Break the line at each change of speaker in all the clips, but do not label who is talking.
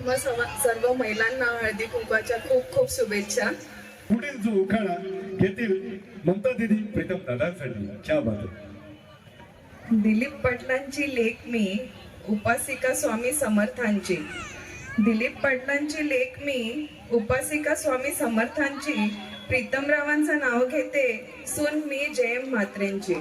तुम्हा सर्व महिलांना हळदी कुंकवाच्या खूप खूप शुभेच्छा.
पुढील जो उखाणा घेतील ममता दिदी प्रीतम दादांसाठी. क्या बात.
दिलीप पाटलांची लेख मी उपासिका स्वामी समर्थांची. दिलीप पाटलांची लेख मी उपासिका स्वामी समर्थांची. प्रीतमरावांचं नाव घेते सून मी जयम म्हात्रेंची.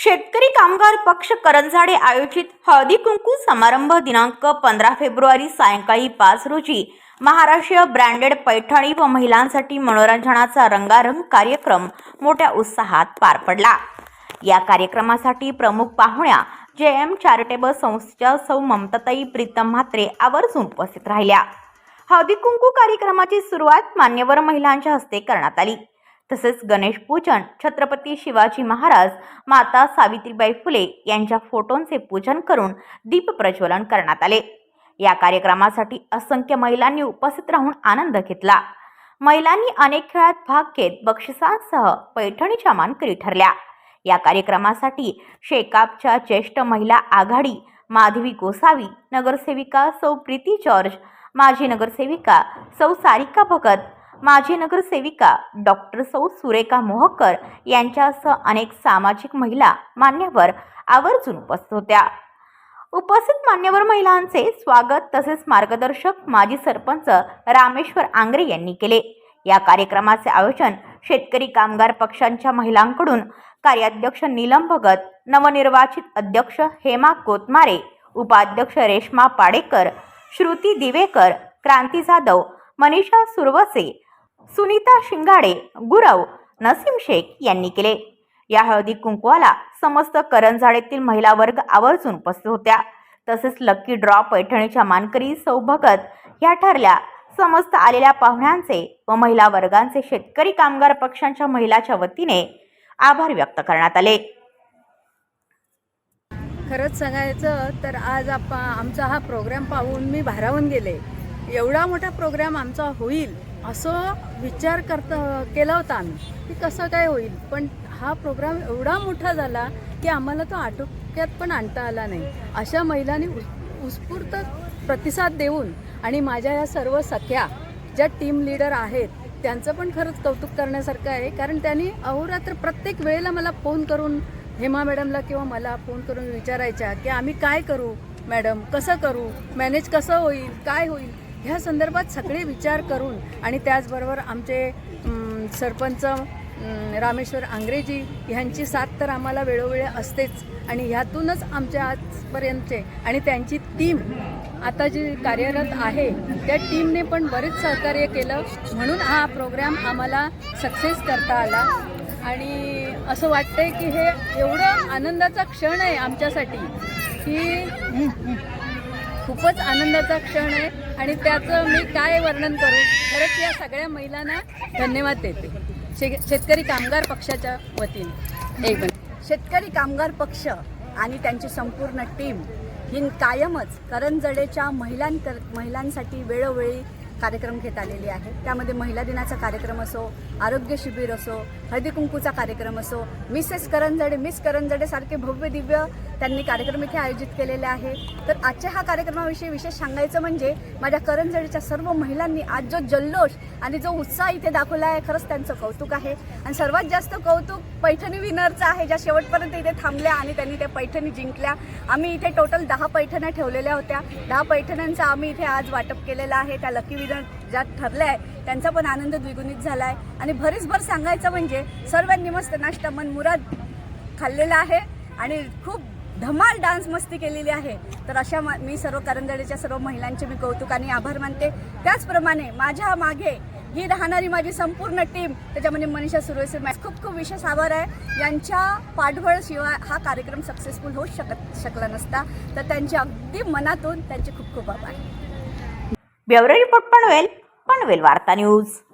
शेतकरी कामगार पक्ष करंजाडे आयोजित हळदी कुंकू समारंभ दिनांक पंधरा फेब्रुवारी सायंकाळी पाच रोजी. महाराष्ट्रीय ब्रँडेड पैठणी व महिलांसाठी मनोरंजनाचा रंगारंग कार्यक्रम मोठ्या उत्साहात पार पडला. या कार्यक्रमासाठी प्रमुख पाहुण्या जे एम चॅरिटेबल संस्थेच्या सौ ममताताई प्रीतम म्हात्रे आवर्जून उपस्थित राहिल्या. हळदी कुंकू कार्यक्रमाची सुरुवात मान्यवर महिलांच्या हस्ते करण्यात आली. तसेच गणेश पूजन छत्रपती शिवाजी महाराज माता सावित्रीबाई फुले यांच्या फोटोंचे पूजन करून दीप प्रज्वलन करण्यात आले. या कार्यक्रमासाठी असंख्य महिलांनी उपस्थित राहून आनंद घेतला. महिलांनी अनेक खेळात भाग घेत बक्षिसांसह पैठणीच्या मानकरी ठरल्या. या कार्यक्रमासाठी शेकापच्या ज्येष्ठ महिला आघाडी माधवी गोसावी नगरसेविका सौ प्रीती जॉर्ज माजी नगरसेविका सौ सारिका भगत माजी नगरसेविका डॉक्टर सौ सुरेखा मोहकर यांच्यासह अनेक सामाजिक महिला मान्यवर आवर्जून उपस्थित होत्या. उपस्थित मान्यवर महिलांचे स्वागत तसेच मार्गदर्शक माजी सरपंच रामेश्वर आंग्रे यांनी केले. या कार्यक्रमाचे आयोजन शेतकरी कामगार पक्षांच्या महिलांकडून कार्याध्यक्ष नीलम भगत नवनिर्वाचित अध्यक्ष हेमा कोतमारे उपाध्यक्ष रेश्मा पाडेकर श्रुती दिवेकर क्रांती जाधव मनीषा सुरवसे सुनीता शिंगाडे गुरव नसीम शेख यांनी केले. या हळदी कुंकवाला समस्त करंजाडेतील महिला वर्ग आवर्जून उपस्थित होत्या. तसेच लक्की ड्रॉ पैठणीच्या मानकरी सौभगत या ह्या ठरल्या. समस्त आलेल्या पाहुण्यांचे व महिला वर्गांचे शेतकरी कामगार पक्षांच्या महिलाच्या वतीने आभार व्यक्त करण्यात आले.
खरंच सांगायचं तर आज आपण आमचा हा प्रोग्राम पाहून मी भारावून गेले. एवढा मोठा प्रोग्राम आमचा होईल. असं विचार करता केला होता आम्ही की कसं काय होईल? पण हा प्रोग्राम एवढा मोठा झाला की आम्हाला तो आटोक्यात पण आणता आला नाही. अशा महिलांनी उस- उत्स्फूर्त प्रतिसाद देऊन आणि माझ्या या सर्व सख्या ज्या टीम लीडर आहेत त्यांचं पण खरंच कौतुक करण्यासारखं आहे. कारण त्यांनी अहोरात्र प्रत्येक वेळेला मला फोन करून हेमा मॅडमला किंवा मला फोन करून विचारायच्या की आम्ही काय करू? मॅडम कसं करू? मॅनेज कसं होईल? काय होईल? ह्या संदर्भात सगळे विचार करून आणि त्याचबरोबर आमचे सरपंच रामेश्वर आंग्रेजी ह्यांची साथ तर आम्हाला वेळोवेळी असतेच आणि ह्यातूनच आमच्या आजपर्यंतचे आणि त्यांची टीम आता जी कार्यरत आहे त्या टीमने पण बरेच सहकार्य केलं. म्हणून हा प्रोग्राम आम्हाला सक्सेस करता आला. आणि असं वाटतंय की हे एवढं आनंदाचा क्षण आहे आमच्यासाठी की खूपच आनंदाचा क्षण आहे आणि त्याचं मी काय वर्णन करू? खरंच या सगळ्या महिलांना धन्यवाद देते. शे शेतकरी कामगार पक्षाच्या वतीने. एक
शेतकरी कामगार पक्ष आणि त्यांची संपूर्ण टीम ही कायमच करंजडेच्या महिलांकर महिलांसाठी वेळोवेळी कार्यक्रम घेत आलेली आहे. त्यामध्ये महिला दिनाचा कार्यक्रम असो आरोग्य शिबिर असो हळदी कुंकूचा कार्यक्रम असो मिसेस करंजडे मिस करंजडे सारखे भव्य दिव्य त्यांनी कार्यक्रम इथे आयोजित केलेले आहे. तर आजच्या हा कार्यक्रमाविषयी विशेष सांगायचं म्हणजे माझ्या करंजडेच्या सर्व महिलांनी आज जो जल्लोष आणि जो उत्साह इथे दाखवला आहे खरंच त्यांचं कौतुक आहे. आणि सर्वात जास्त कौतुक पैठणी विनरचं आहे ज्या शेवटपर्यंत इथे थांबल्या आणि त्यांनी त्या पैठणी जिंकल्या. आम्ही इथे टोटल दहा पैठण्या ठेवलेल्या होत्या. दहा पैठण्यांचं आम्ही इथे आज वाटप केलेलं आहे. त्या लकी विनर ज्या ठरल्या आहे त्यांचा पण आनंद द्विगुणित झाला आहे आणि भरीसभर सांगायचं म्हणजे सर्वांनी मस्त नाश्ता मन मुराद खाल्लेला आहे आणि खूप धमाल डान्स मस्ती केलेली आहे. तर अशा मी सर्व करंदळीच्या सर्व महिलांचे मी कौतुक आणि आभार मानते. त्याचप्रमाणे माझ्या मागे ही राहणारी माझी संपूर्ण टीम त्याच्यामध्ये मनीषा सुरवेसर मॅच खूप खूप विशेष आभार आहे. यांच्या पाठबळ शिवाय हा कार्यक्रम सक्सेसफुल होऊ शकत शकला नसता. तर त्यांचे अगदी मनातून त्यांचे खूप खूप आभार.
ब्युरो रिपोर्ट पनवेल पनवेल वार्ता न्यूज.